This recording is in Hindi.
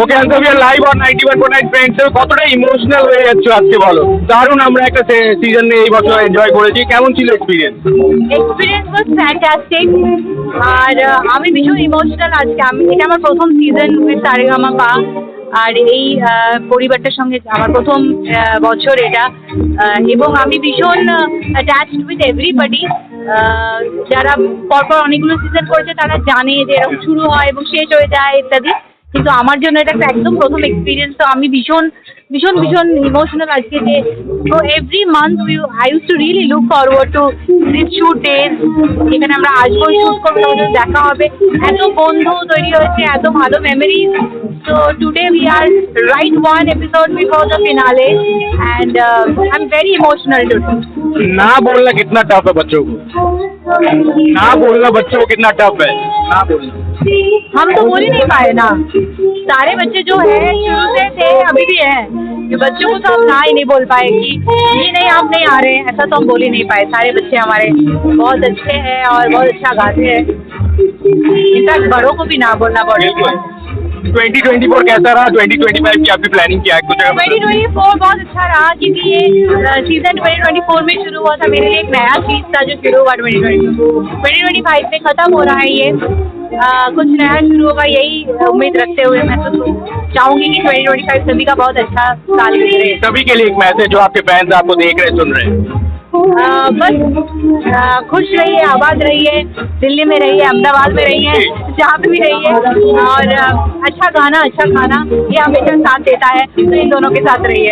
Okay answer live on ninety one point friends কতটা ইমোশনাল হয়ে যাচ্ছ আজকে বলো? দারুণ, আমরা একটা সিজন এই বছর এনজয় করেছি। কেমন ছিল এক্সপিরিয়েন্স এক্সপিরিয়েন্স ওয়াজ ফ্যান্টাস্টিক আর আমি ভীষণ ইমোশনাল আজকে। আমি এটা আমার প্রথম সিজন উইথ সারেগামা পা আর এই পরিবারটার সঙ্গে আমার প্রথম বছর এটা। এবং আমি ভীষণ অ্যাটাচড উইথ এভরিবডি যারা পরপর অনেকগুলো সিজন করেছে, তারা জানে যে এরকম শুরু হয় এবং শেষ হয়ে যায় ইত্যাদি। কিন্তু আমার জন্য এটা একটা একদম প্রথম এক্সপিরিয়েন্স তো আমি ভীষণ ভীষণ ভীষণ ইমোশনাল আজকে যে তো every month I use to really look forward to this shoot days যেখানে আমরা আসবো শুট করবো তোমাদের দেখা হবে এত বন্ধু তৈরি হয়েছে এত ভালো মেমোরিজ তো today we are right one episode before the finale and I am very emotional today ना बोलना कितना टफ है बच्चों को ना बोलना बच्चों को कितना टफ है ना बोलना हम तो बोल ही नहीं पाए ना। सारे बच्चे जो है शुरू से थे अभी भी है। ये बच्चों को तो हम ना ही नहीं बोल पाए कि ये नहीं आप नहीं आ रहे हैं। ऐसा तो हम बोल ही नहीं पाए। सारे बच्चे हमारे बहुत अच्छे हैं और बहुत अच्छा गाते हैं। इनफैक्ट बड़ों को भी ना बोलना पड़ेगा ट्वेंटी ट्वेंटी फोर कैसा रहा? ट्वेंटी ट्वेंटी फाइव की आपकी प्लानिंग क्या? है कुछ ट्वेंटी ट्वेंटी फोर बहुत अच्छा रहा क्योंकि ये सीज़न ट्वेंटी ट्वेंटी फोर में शुरू हुआ था। मेरे लिए एक नया चीज़ था जो शुरू हुआ twenty twenty twenty twenty five में ख़त्म हो रहा है ये। कुछ नया शुरू होगा यही उम्मीद रखते हुए मैं तो चाहूँगी कि ट्वेंटी ट्वेंटी फाइव सभी का बहुत अच्छा साल गुजरे। सभी के लिए एक मैसेज जो आपके फैंस आपको देख रहे सुन रहे। हैं बस खुश रहिए आबाद रहिए दिल्ली में रहिए अहमदाबाद में रहिए जहाँ पे भी रहिए और अच्छा गाना अच्छा खाना ये हमेशा साथ देता है तो इन दोनों के साथ रहिए।